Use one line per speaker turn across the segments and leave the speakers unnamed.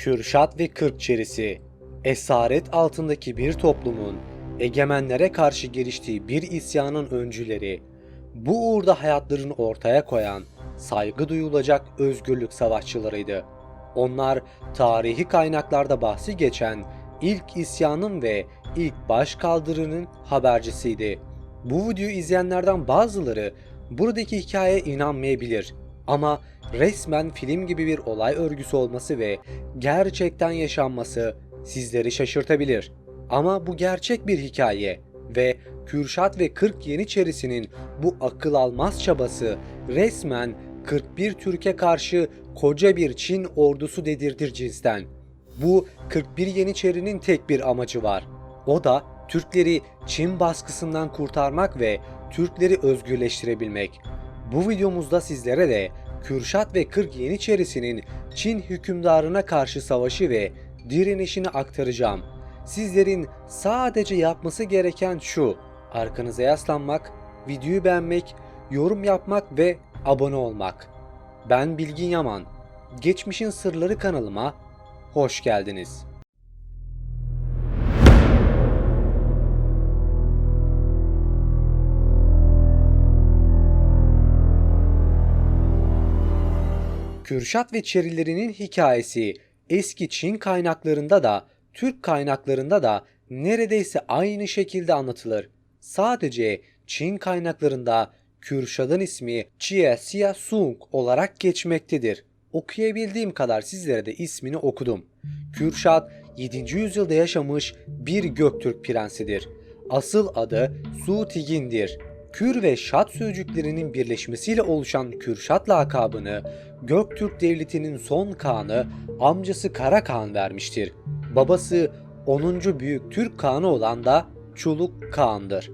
Kürşat ve Kırkçerisi, esaret altındaki bir toplumun egemenlere karşı giriştiği bir isyanın öncüleri, bu uğurda hayatlarını ortaya koyan saygı duyulacak özgürlük savaşçılarıydı. Onlar tarihi kaynaklarda bahsi geçen ilk isyanın ve ilk başkaldırının habercisiydi. Bu videoyu izleyenlerden bazıları buradaki hikayeye inanmayabilir ama resmen film gibi bir olay örgüsü olması ve gerçekten yaşanması sizleri şaşırtabilir. Ama bu gerçek bir hikaye ve Kürşat ve 40 Yeniçerisi'nin bu akıl almaz çabası resmen 41 Türk'e karşı koca bir Çin ordusu dedirtir cinsten. Bu 41 Yeniçerinin tek bir amacı var. O da Türkleri Çin baskısından kurtarmak ve Türkleri özgürleştirebilmek. Bu videomuzda sizlere de Kürşat ve 40 Yeniçerisi'nin Çin hükümdarına karşı savaşı ve direnişini aktaracağım. Sizlerin sadece yapması gereken şu. Arkanıza yaslanmak, videoyu beğenmek, yorum yapmak ve abone olmak. Ben Bilgin Yaman. Geçmişin Sırları kanalıma hoş geldiniz. Kürşat ve Çerilerinin hikayesi eski Çin kaynaklarında da Türk kaynaklarında da neredeyse aynı şekilde anlatılır. Sadece Çin kaynaklarında Kürşat'ın ismi Chie Sia Sung olarak geçmektedir. Okuyabildiğim kadar sizlere de ismini okudum. Kürşat 7. yüzyılda yaşamış bir Göktürk prensidir. Asıl adı Su Tigin'dir. Kür ve Şat sözcüklerinin birleşmesiyle oluşan Kürşat lakabını Göktürk Devleti'nin son kağanı amcası Kara Kağan vermiştir. Babası 10. Büyük Türk Kağanı olan da Çuluk Kağan'dır.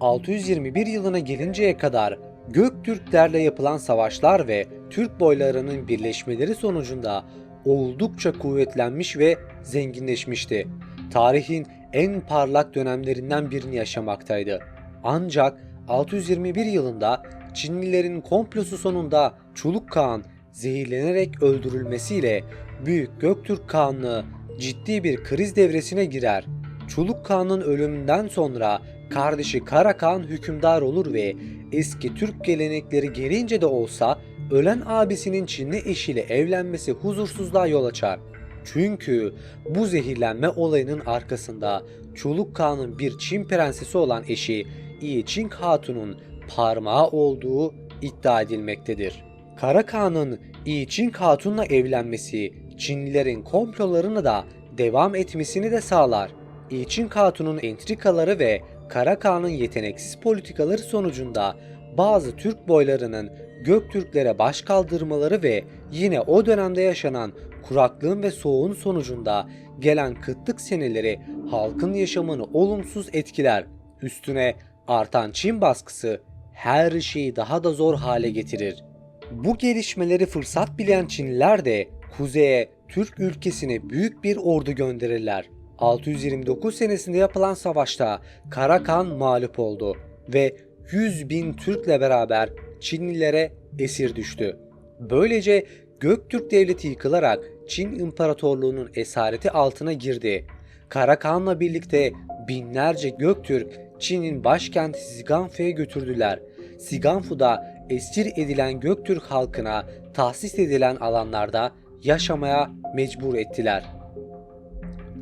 621 yılına gelinceye kadar Göktürklerle yapılan savaşlar ve Türk boylarının birleşmeleri sonucunda oldukça kuvvetlenmiş ve zenginleşmişti. Tarihin en parlak dönemlerinden birini yaşamaktaydı. Ancak 621 yılında Çinlilerin komplosu sonunda Çuluk Kağan zehirlenerek öldürülmesiyle Büyük Göktürk Kağanlığı ciddi bir kriz devresine girer. Çuluk Kağan'ın ölümünden sonra kardeşi Kara Kağan hükümdar olur ve eski Türk gelenekleri gereğince de olsa ölen abisinin Çinli eşiyle evlenmesi huzursuzluğa yol açar. Çünkü bu zehirlenme olayının arkasında Çuluk Kağan'ın bir Çin prensesi olan eşi İyi Çing Hatun'un parmağı olduğu iddia edilmektedir. Kara Kağan'ın İyi Çing Hatun'la evlenmesi Çinlilerin komplolarını da devam etmesini de sağlar. İyi Çing Hatun'un entrikaları ve Kara Kağan'ın yeteneksiz politikaları sonucunda bazı Türk boylarının Göktürklere baş kaldırmaları ve yine o dönemde yaşanan kuraklığın ve soğuğun sonucunda gelen kıtlık seneleri halkın yaşamını olumsuz etkiler. Üstüne artan Çin baskısı her şeyi daha da zor hale getirir. Bu gelişmeleri fırsat bilen Çinliler de kuzeye Türk ülkesine büyük bir ordu gönderirler. 629 senesinde yapılan savaşta Karakan mağlup oldu ve 100 bin Türk'le beraber Çinlilere esir düştü. Böylece Göktürk Devleti yıkılarak Çin İmparatorluğu'nun esareti altına girdi. Karakan'la birlikte binlerce Göktürk Çin'in başkenti Siganfu'ya götürdüler. Siganfu'da esir edilen Göktürk halkına tahsis edilen alanlarda yaşamaya mecbur ettiler.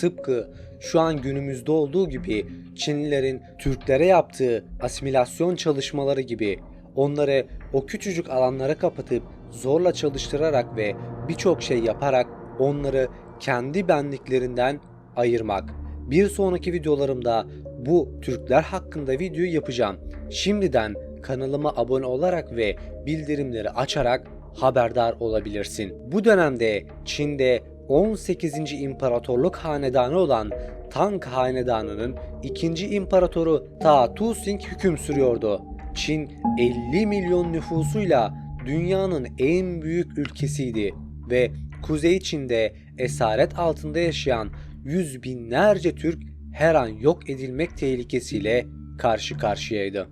Tıpkı şu an günümüzde olduğu gibi Çinlilerin Türklere yaptığı asimilasyon çalışmaları gibi onları o küçücük alanlara kapatıp zorla çalıştırarak ve birçok şey yaparak onları kendi benliklerinden ayırmak. Bir sonraki videolarımda bu Türkler hakkında video yapacağım. Şimdiden kanalıma abone olarak ve bildirimleri açarak haberdar olabilirsin. Bu dönemde Çin'de 18. İmparatorluk hanedanı olan Tang Hanedanı'nın ikinci imparatoru Ta Tusing hüküm sürüyordu. Çin 50 milyon nüfusuyla dünyanın en büyük ülkesiydi ve Kuzey Çin'de esaret altında yaşayan yüz binlerce Türk her an yok edilmek tehlikesiyle karşı karşıyaydı.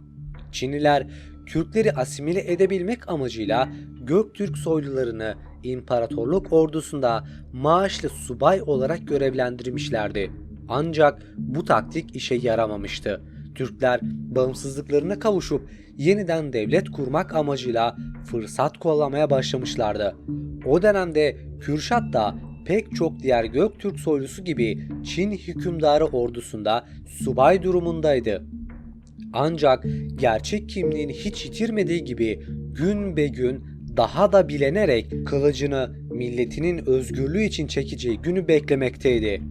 Çinliler Kürtleri asimile edebilmek amacıyla Göktürk soylularını imparatorluk ordusunda maaşlı subay olarak görevlendirmişlerdi. Ancak bu taktik işe yaramamıştı. Türkler bağımsızlıklarına kavuşup yeniden devlet kurmak amacıyla fırsat kollamaya başlamışlardı. O dönemde Kürşat da pek çok diğer Göktürk soylusu gibi Çin hükümdarı ordusunda subay durumundaydı. Ancak gerçek kimliğini hiç yitirmediği gibi gün be gün daha da bilenerek kılıcını milletinin özgürlüğü için çekeceği günü beklemekteydi.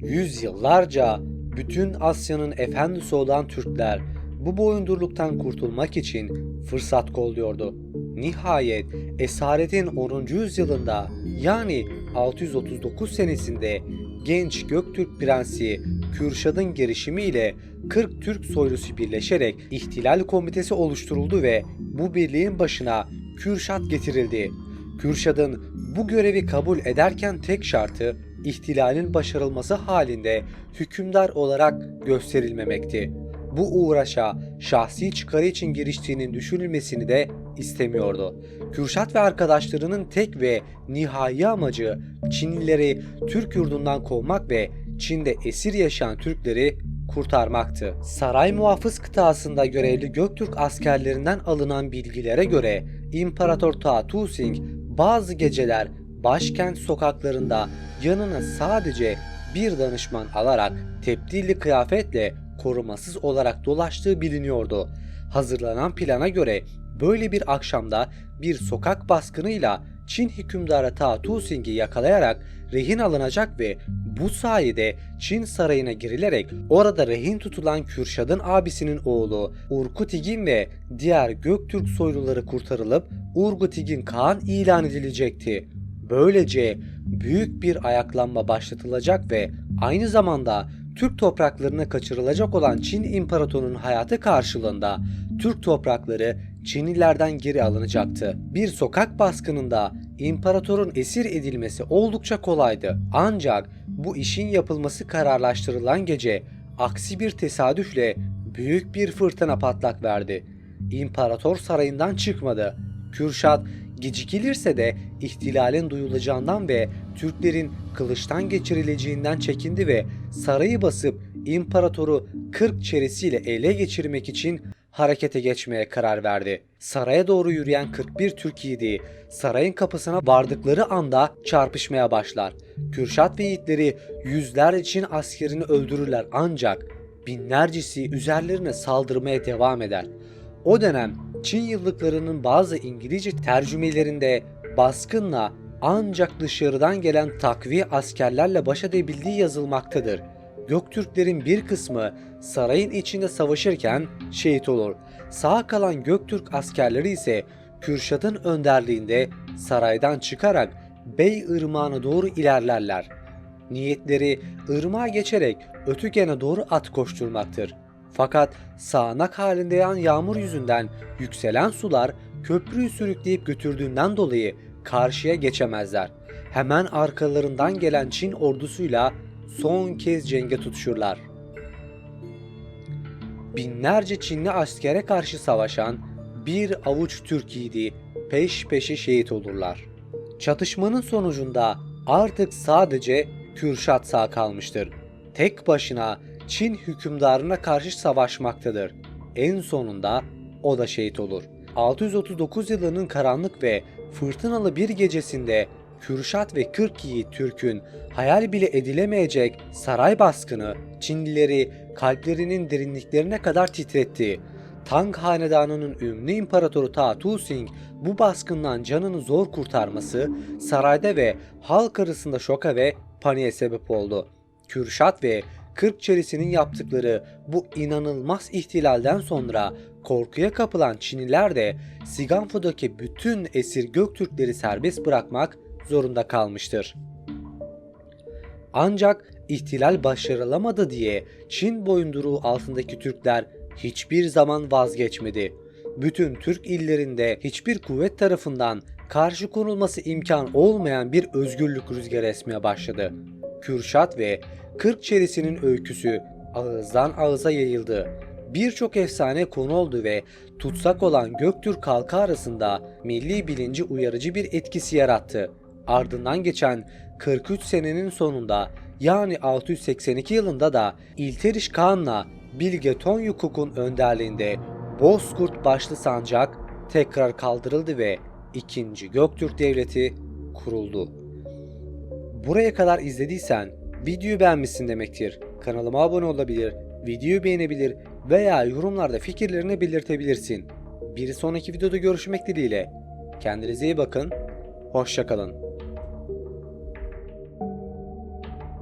Yüzyıllarca bütün Asya'nın efendisi olan Türkler bu boyundurluktan kurtulmak için fırsat kolluyordu. Nihayet esaretin 10. yüzyılında yani 639 senesinde genç Göktürk prensi Kürşad'ın girişimiyle 40 Türk soylusu birleşerek ihtilal komitesi oluşturuldu ve bu birliğin başına Kürşat getirildi. Kürşad'ın bu görevi kabul ederken tek şartı ihtilalin başarılması halinde hükümdar olarak gösterilmemekti. Bu uğraşa şahsi çıkarı için giriştiğinin düşünülmesini de istemiyordu. Kürşat ve arkadaşlarının tek ve nihai amacı Çinlileri Türk yurdundan kovmak ve Çin'de esir yaşayan Türkleri kurtarmaktı. Saray muhafız kıtasında görevli Göktürk askerlerinden alınan bilgilere göre İmparator Ta Tusing bazı geceler başkent sokaklarında yanına sadece bir danışman alarak tebdilli kıyafetle korumasız olarak dolaştığı biliniyordu. Hazırlanan plana göre böyle bir akşamda bir sokak baskınıyla Çin hükümdarı Ta Tusing'i yakalayarak rehin alınacak ve bu sayede Çin sarayına girilerek orada rehin tutulan Kürşad'ın abisinin oğlu Urkutigin ve diğer Göktürk soyluları kurtarılıp Urgutigin Kağan ilan edilecekti. Böylece büyük bir ayaklanma başlatılacak ve aynı zamanda Türk topraklarına kaçırılacak olan Çin imparatorunun hayatı karşılığında Türk toprakları Çinlilerden geri alınacaktı. Bir sokak baskınında imparatorun esir edilmesi oldukça kolaydı. Ancak bu işin yapılması kararlaştırılan gece aksi bir tesadüfle büyük bir fırtına patlak verdi. İmparator sarayından çıkmadı. Kürşat gecikilirse de ihtilalin duyulacağından ve Türklerin kılıçtan geçirileceğinden çekindi ve sarayı basıp imparatoru 40 çeresiyle ele geçirmek için harekete geçmeye karar verdi. Saraya doğru yürüyen 41 Türk yiğidi sarayın kapısına vardıkları anda çarpışmaya başlar. Kürşat ve yiğitleri yüzlerce Çin askerini öldürürler ancak binlercesi üzerlerine saldırmaya devam eder. O dönem Çin yıllıklarının bazı İngilizce tercümelerinde baskınla ancak dışarıdan gelen takviye askerlerle baş edebildiği yazılmaktadır. Göktürklerin bir kısmı sarayın içinde savaşırken şehit olur. Sağ kalan Göktürk askerleri ise Kürşat'ın önderliğinde saraydan çıkarak Bey Irmağı'na doğru ilerlerler. Niyetleri ırmağa geçerek Ötügen'e doğru at koşturmaktır. Fakat sağanak halinde yağan yağmur yüzünden yükselen sular köprüyü sürükleyip götürdüğünden dolayı karşıya geçemezler. Hemen arkalarından gelen Çin ordusuyla son kez cenge tutuşurlar. Binlerce Çinli askere karşı savaşan bir avuç Türk yiğidi peş peşe şehit olurlar. Çatışmanın sonucunda artık sadece Kürşat sağ kalmıştır. Tek başına Çin hükümdarına karşı savaşmaktadır. En sonunda o da şehit olur. 639 yılının karanlık ve fırtınalı bir gecesinde Kürşat ve 40 yiğit Türk'ün hayal bile edilemeyecek saray baskını Çinlileri kalplerinin derinliklerine kadar titretti. Tang hanedanının ünlü imparatoru Ta Tusing bu baskından canını zor kurtarması sarayda ve halk arasında şoka ve paniğe sebep oldu. Kürşat ve 40 çerisinin yaptıkları bu inanılmaz ihtilalden sonra korkuya kapılan Çinliler de Siganfo'daki bütün esir Göktürkleri serbest bırakmak zorunda kalmıştır. Ancak ihtilal başarılamadı diye Çin boyunduruğu altındaki Türkler hiçbir zaman vazgeçmedi. Bütün Türk illerinde hiçbir kuvvet tarafından karşı konulması imkan olmayan bir özgürlük rüzgarı esmeye başladı. Kürşat ve Kırk çerisinin öyküsü ağızdan ağıza yayıldı. birçok efsane konu oldu ve tutsak olan Göktürk halkı arasında milli bilinci uyarıcı bir etkisi yarattı. Ardından geçen 43 senenin sonunda yani 682 yılında da İlteriş Kağan'la Bilge Tonyukuk'un önderliğinde Bozkurt başlı sancak tekrar kaldırıldı ve 2. Göktürk Devleti kuruldu. Buraya kadar izlediysen videoyu beğenmişsin demektir. Kanalıma abone olabilir, videoyu beğenebilir veya yorumlarda fikirlerini belirtebilirsin. Bir sonraki videoda görüşmek dileğiyle. Kendinize iyi bakın, hoşçakalın.